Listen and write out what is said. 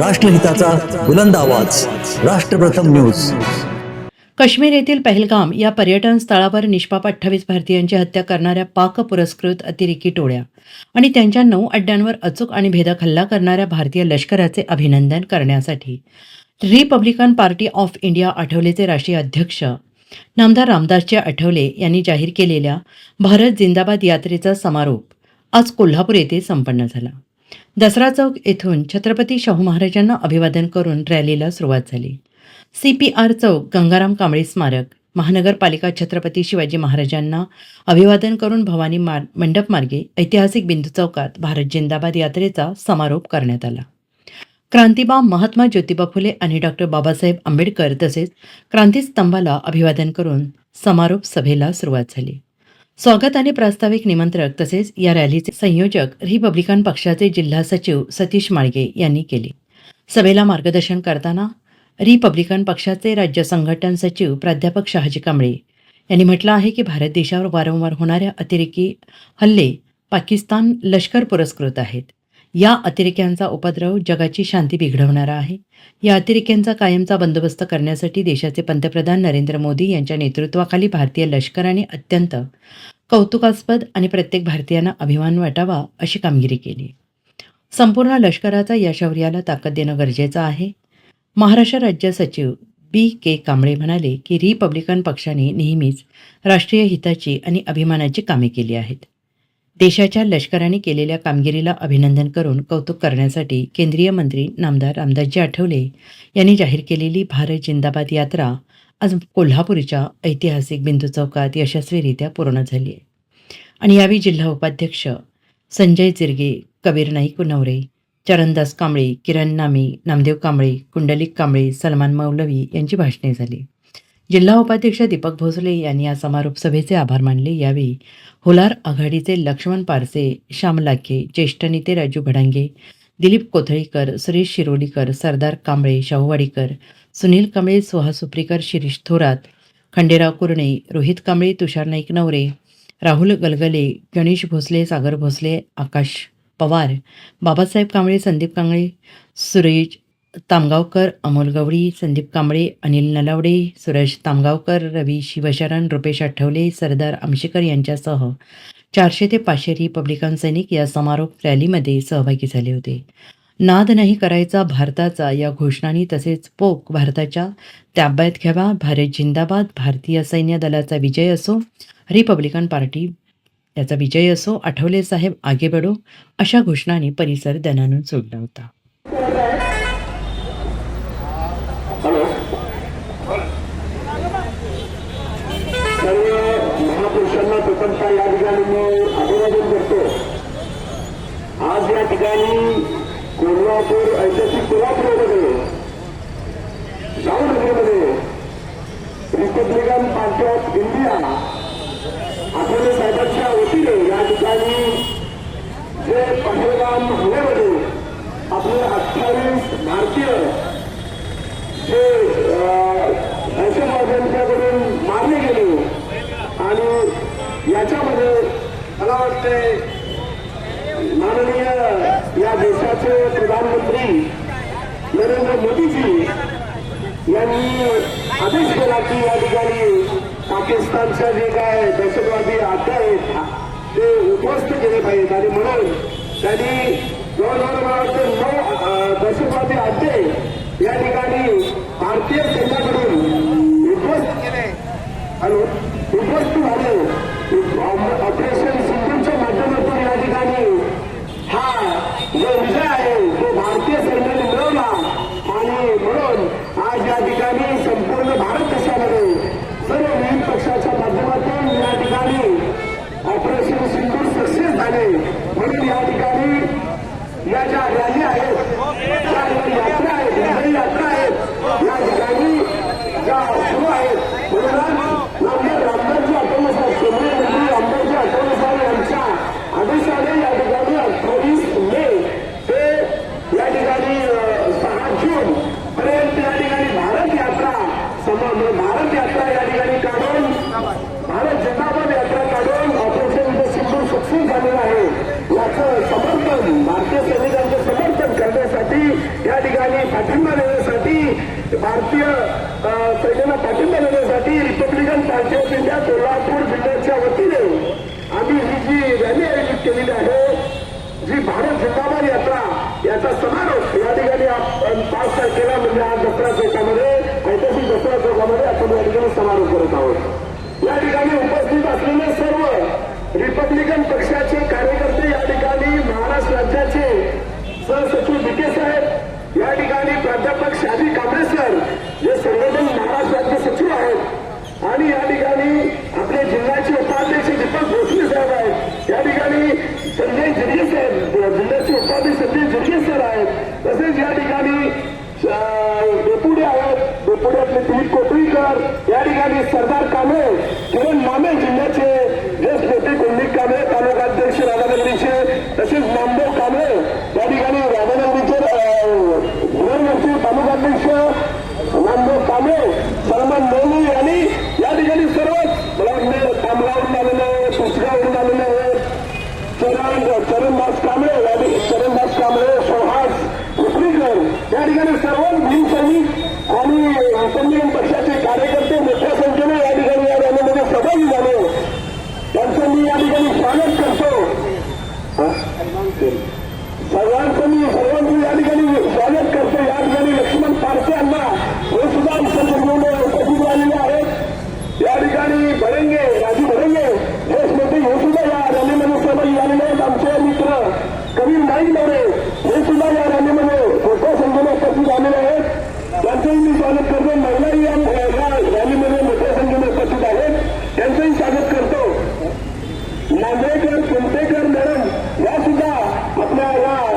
राष्ट्रहिताचा बुलंद आवाज. राष्ट्रप्रथम न्यूज. काश्मीर येथील पहलगाम या पर्यटन स्थळावर निष्पाप अठ्ठावीस भारतीयांची हत्या करणाऱ्या पाक पुरस्कृत अतिरेकी टोळ्या आणि त्यांच्या नऊ अड्ड्यांवर अचूक आणि भेदक हल्ला करणाऱ्या भारतीय लष्कराचे अभिनंदन करण्यासाठी. रिपब्लिकन पार्टी ऑफ इंडिया आठवलेचे राष्ट्रीय अध्यक्ष नामदार रामदासजी आठवले यांनी जाहीर केलेल्या भारत जिंदाबाद यात्रेचा समारोप आज कोल्हापूर येथे संपन्न झाला. दसरा चौक येथून छत्रपती शाहू महाराजांना अभिवादन करून रॅलीला सुरुवात झाली. सी पी आर चौक गंगाराम कांबळे स्मारक महानगरपालिका छत्रपती शिवाजी महाराजांना अभिवादन करून भवानी मार मंडप मार्गे ऐतिहासिक बिंदू चौकात भारत जिंदाबाद यात्रेचा समारोप करण्यात आला. क्रांतिबा महात्मा ज्योतिबा फुले आणि डॉक्टर बाबासाहेब आंबेडकर तसेच क्रांतीस्तंभाला अभिवादन करून समारोप सभेला सुरुवात झाली. स्वागत आणि प्रास्ताविक निमंत्रक तसेच या रॅलीचे संयोजक रिपब्लिकन पक्षाचे जिल्हा सचिव सतीश माळगे यांनी केले. सभेला मार्गदर्शन करताना रिपब्लिकन पक्षाचे राज्य संघटन सचिव प्राध्यापक शहाजी कांबळे यांनी म्हटलं आहे की भारत देशावर वारंवार होणाऱ्या अतिरेकी हल्ले पाकिस्तान लष्कर पुरस्कृत आहेत. या अतिरेक्यांचा उपद्रव जगाची शांती बिघडवणारा आहे. या अतिरेक्यांचा कायमचा बंदोबस्त करण्यासाठी देशाचे पंतप्रधान नरेंद्र मोदी यांच्या नेतृत्वाखाली भारतीय लष्कराने अत्यंत कौतुकास्पद आणि प्रत्येक भारतीयांना अभिमान वाटावा अशी कामगिरी केली. संपूर्ण लष्कराचा या शौर्याला ताकद देणं गरजेचं आहे. महाराष्ट्र राज्य सचिव बी के कांबळे म्हणाले की रिपब्लिकन पक्षाने नेहमीच राष्ट्रीय हिताची आणि अभिमानाची कामे केली आहेत. देशाच्या लष्कराने केलेल्या कामगिरीला अभिनंदन करून कौतुक करण्यासाठी केंद्रीय मंत्री नामदार रामदासजी आठवले यांनी जाहीर केलेली भारत जिंदाबाद यात्रा आज कोल्हापूरच्या ऐतिहासिक बिंदू चौकात यशस्वीरित्या पूर्ण झाली आहे आणि यावेळी जिल्हा उपाध्यक्ष संजय जिरगे कबीर नाईक नवरे चरणदास कांबळे किरण नामी नामदेव कांबळे कुंडलिक कांबळे सलमान मौलवी यांची भाषणे झाली. जिल्हा उपाध्यक्ष दीपक भोसले यांनी या समारोप सभेचे आभार मानले. यावेळी होलार आघाडीचे लक्ष्मण पारसे श्याम लाखे ज्येष्ठ नेते राजू भडांगे दिलीप कोथळीकर सुरेश शिरोलीकर सरदार कांबळे शाहूवाडीकर सुनील कांबळे सुहा सुप्रीकर शिरीष थोरात खंडेराव कुरणे रोहित कांबळे तुषार नाईक नवरे राहुल गलगले गणेश भोसले सागर भोसले आकाश पवार बाबासाहेब कांबळे संदीप कांबळे सुरेश तामगावकर अमोल गवळी संदीप कांबळे अनिल नलावडे सुरेश तामगावकर रवी शिवशरण रुपेश आठवले सरदार आमशेकर यांच्यासह चारशे ते पाचशे रिपब्लिकन सैनिक या समारोप रॅलीमध्ये सहभागी झाले होते. नाद नाही करायचा भारताचा या घोषणांनी तसेच पोक भारताच्या ताब्यात घ्यावा. भारत जिंदाबाद भारतीय सैन्य दलाचा विजय असो रिपब्लिकन पार्टी याचा विजय असो आठवले साहेब आगे बडो अशा घोषणांनी परिसर दणानून सोडला होता. या ठिकाणी कोल्हापूर ऐतिहासिक कोल्हापूरमध्ये जाऊनगरमध्ये Republican party of India Athawale साहेबांच्या वतीने या ठिकाणी जे पहलगाम हल्ल्यामध्ये आपले अठ्ठावीस भारतीय जे दहशतवाद्यांच्याकडून मारले गेले आणि याच्यामध्ये मला वाटते माननीय या देशाचे प्रधानमंत्री नरेंद्र मोदीजी यांनी आदेश केला की या ठिकाणी पाकिस्तानच्या जे काय दहशतवादी अड्डे आहेत ते उद्ध्वस्त केले पाहिजेत. आणि म्हणून त्यांनी जवळजवळ मला वाटतं नऊ दहशतवादी अड्डे या ठिकाणी भारतीय सैन्याकडून जो विषय आहे. तो भारतीय सैन्याने मिळवला. आणि म्हणून आज या ठिकाणी संपूर्ण भारत देशामध्ये सर्व विविध पक्षाच्या माध्यमातून या ठिकाणी ऑपरेशन सिंधू सक्सेस झाले. म्हणून या ठिकाणी या ज्या रॅली ज्या यात्रा आहेत विजयी यात्रा आहेत या ठिकाणी ज्या सुरू आहेत म्हणून नामदेव रामदासजी आठवले साहेब केंद्रीय मंत्री रामदासजी आठवले साहेब यांच्या आदेशाने या ठिकाणी अठ्ठावीस मे ते या ठिकाणी अं, सहा जून पर्यंत या ठिकाणी भारत यात्रा समा भारत यात्रा या ठिकाणी काढून भारत जिंदाबाद यात्रा काढून ऑपरेशन सिंधूर सक्सेस झालेलं आहे याचं समर्थन भारतीय सैनिकांचं समर्थन करण्यासाठी या ठिकाणी पाठिंबा देण्यासाठी भारतीय अ, सैन्याला पाठिंबा देण्यासाठी Republican party of India Kolhapur जिल्ह्याच्या वतीने आम्ही ही जी रॅली आयोजित केलेली आहे जी भारत जिंदाबाद यात्रा याचा समारोप या ठिकाणी पाच तारखेला म्हणजे आज दसरा चौकामध्ये ऐतिहासिक दसरा चौकामध्ये आपण या ठिकाणी समारोप करत आहोत. या ठिकाणी उपस्थित असलेले सर्व रिपब्लिकन पक्षाचे कार्यकर्ते या ठिकाणी महाराष्ट्र राज्याचे सहसचिव विके साहेब या ठिकाणी प्राध्यापक शाजी कांबळे सर जे संघटन महाराष्ट्र राज्य सचिव आहेत आणि या ठिकाणी आपले जिल्ह्याचे उपाध्यक्ष दीपक भोसले साहेब आहेत या ठिकाणी संजय जिरगे साहेब जिल्ह्याचे उपाध्यक्ष संजय जिरगे सर आहेत तसेच या ठिकाणी अं, डेपुटे आहेत डेपुट्यातले दिलीप कोपरीकर या ठिकाणी सरदार कांबळे किरण मामे जिल्ह्याचे ज्येष्ठ नेते कुलदीप कांबळे तालुकाध्यक्ष राधानगरीचे तसेच नामदेव कांबळे या ठिकाणी राधानगरीचे अं, गृहमंत्री तालुकाध्यक्ष नामदेव कांबळे सलमान मोनी यांनी या ठिकाणी सर्वच मला वाटतं कामगावरून आलेले आहेत पुसगावरून आलेले आहेत चरण चरणदास कांबळे या ठिकाणी चरणदास कांबळे सुहास कुसरीकर या ठिकाणी सर्व भीम सैनिक आणि रिपब्लिकन पक्षाचे कार्यकर्ते मोठ्या संख्येने या ठिकाणी या रॅलीमध्ये सहभागी झाले त्यांचं मी या ठिकाणी स्वागत करतो. सर्वांचं मी सर्वांचं या ठिकाणी स्वागत करतो. या ठिकाणी लक्ष्मण पारसे यांना हे सुद्धा उपस्थित उपस्थित राहिलेले आहेत. या ठिकाणी भरंगे राजू भरंगे हे स्मृती हे सुद्धा आणि सर्व महिलाही या रॅलीमध्ये मोठ्या संख्येने उपस्थित आहेत. त्यांचंही स्वागत करतो. नांदेकर कुंटेकर मॅडम या सुद्धा आपल्या या